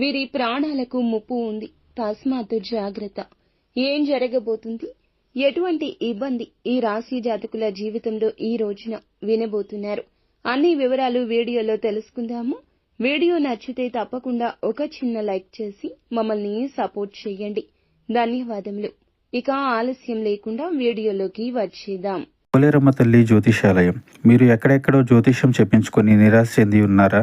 వీరి ప్రాణాలకు ముప్పు ఉంది. తస్మాత్ జాగ్రత్త. ఏం జరగబోతుంది? ఎటువంటి ఇబ్బంది ఈ రాశి జాతకుల జీవితంలో ఈ రోజున వినబోతున్నారు? అన్ని వివరాలు వీడియోలో తెలుసుకుందాము. వీడియో నచ్చితే తప్పకుండా ఒక చిన్న లైక్ చేసి మమ్మల్ని సపోర్ట్ చేయండి. ధన్యవాదములు. ఇక ఆలస్యం లేకుండా వీడియోలోకి వచ్చేద్దాం. పోలేరమ్మ తల్లి జ్యోతిషాలయం. మీరు ఎక్కడెక్కడో జ్యోతిషం చెప్పించుకొని నిరాశ చెంది ఉన్నారా?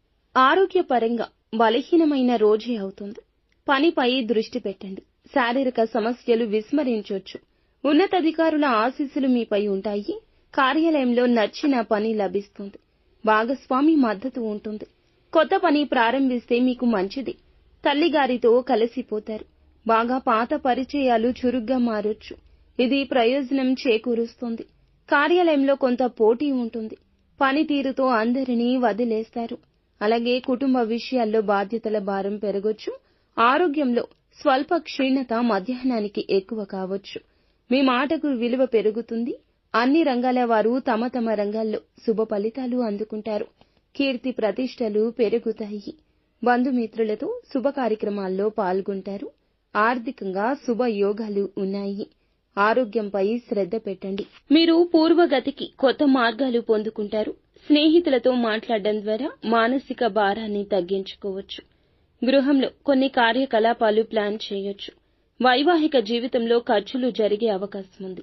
ఆరోగ్యపరంగా బలహీనమైన రోజే అవుతుంది. పనిపై దృష్టి పెట్టండి. శారీరక సమస్యలు విస్మరించొచ్చు. ఉన్నతాధికారుల ఆశీస్సులు మీపై ఉంటాయి. కార్యాలయంలో నచ్చిన పని లభిస్తుంది. భాగస్వామి మద్దతు ఉంటుంది. కొత్త పని ప్రారంభిస్తే మీకు మంచిది. తల్లిగారితో కలిసిపోతారు. బాగా పాత పరిచయాలు చురుగ్గా మారొచ్చు. ఇది ప్రయోజనం చేకూరుస్తుంది. కార్యాలయంలో కొంత పోటీ ఉంటుంది. పనితీరుతో అందరినీ వదిలేస్తారు. అలాగే కుటుంబ విషయాల్లో బాధ్యతల భారం పెరగొచ్చు. ఆరోగ్యంలో స్వల్ప క్షీణత మధ్యాహ్నానికి ఎక్కువ కావచ్చు. మీ మాటకు విలువ పెరుగుతుంది. అన్ని రంగాల వారు తమ తమ రంగాల్లో శుభ ఫలితాలు అందుకుంటారు. కీర్తి ప్రతిష్టలు పెరుగుతాయి. బంధుమిత్రులతో శుభ కార్యక్రమాల్లో పాల్గొంటారు. ఆర్థికంగా శుభ యోగాలు ఉన్నాయి. ఆరోగ్యంపై శ్రద్ధ పెట్టండి. మీరు పూర్వగతికి కొత్త మార్గాలు పొందుకుంటారు. స్నేహితులతో మాట్లాడడం ద్వారా మానసిక భారాన్ని తగ్గించుకోవచ్చు. గృహంలో కొన్ని కార్యకలాపాలు ప్లాన్ చేయొచ్చు. వైవాహిక జీవితంలో ఖర్చులు జరిగే అవకాశం ఉంది.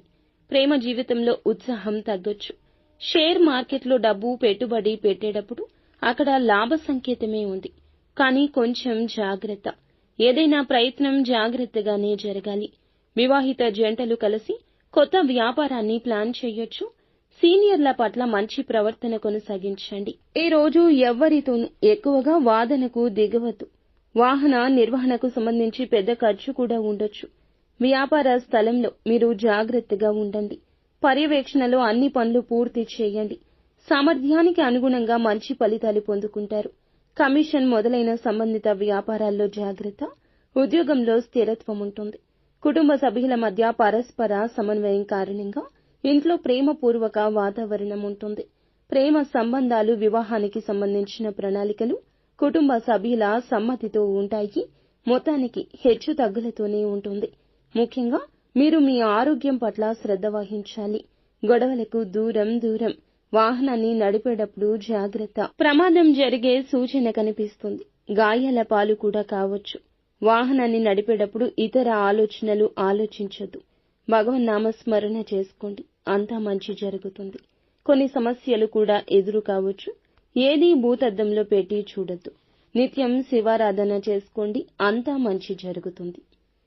ప్రేమ జీవితంలో ఉత్సాహం తగ్గొచ్చు. షేర్ మార్కెట్లో డబ్బు పెట్టుబడి పెట్టేటప్పుడు అక్కడ లాభ సంకేతమే ఉంది. కానీ కొంచెం జాగ్రత్త. ఏదైనా ప్రయత్నం జాగ్రత్తగానే జరగాలి. వివాహిత జంటలు కలిసి కొత్త వ్యాపారాన్ని ప్లాన్ చేయొచ్చు. సీనియర్ల పట్ల మంచి ప్రవర్తన కొనసాగించండి. ఈ రోజు ఎవ్వరితోనూ ఎక్కువగా వాదనకు దిగవద్దు. వాహన నిర్వహణకు సంబంధించి పెద్ద ఖర్చు కూడా ఉండొచ్చు. వ్యాపార స్థలంలో మీరు జాగ్రత్తగా ఉండండి. పర్యవేక్షణలో అన్ని పనులు పూర్తి చేయండి. సామర్థ్యానికి అనుగుణంగా మంచి ఫలితాలు పొందుకుంటారు. కమిషన్ మొదలైన సంబంధిత వ్యాపారాల్లో జాగ్రత్త ఉద్యోగంలో స్థిరత్వం ఉంటుంది. కుటుంబ సభ్యుల మధ్య పరస్పర సమన్వయం కారణంగా ఇంట్లో ప్రేమపూర్వక వాతావరణం ఉంటుంది. ప్రేమ సంబంధాలు వివాహానికి సంబంధించిన ప్రణాళికలు కుటుంబ సభ్యుల సమ్మతితో ఉంటాయి. మొత్తానికి హెచ్చు తగ్గులతోనే ఉంటుంది. ముఖ్యంగా మీరు మీ ఆరోగ్యం పట్ల శ్రద్ధ వహించాలి. గొడవలకు దూరం దూరం. వాహనాన్ని నడిపేటప్పుడు జాగ్రత్త. ప్రమాదం జరిగే సూచన కనిపిస్తుంది. గాయాల పాలు కూడా కావచ్చు. వాహనాన్ని నడిపేటప్పుడు ఇతర ఆలోచనలు ఆలోచించొద్దు. భగవన్ నామస్మరణ చేసుకోండి. అంతా మంచి జరుగుతుంది. కొన్ని సమస్యలు కూడా ఎదురు కావచ్చు. ఏదీ భూతద్దంలో పెట్టి చూడొద్దు. నిత్యం శివారాధన చేసుకోండి. అంతా మంచి జరుగుతుంది.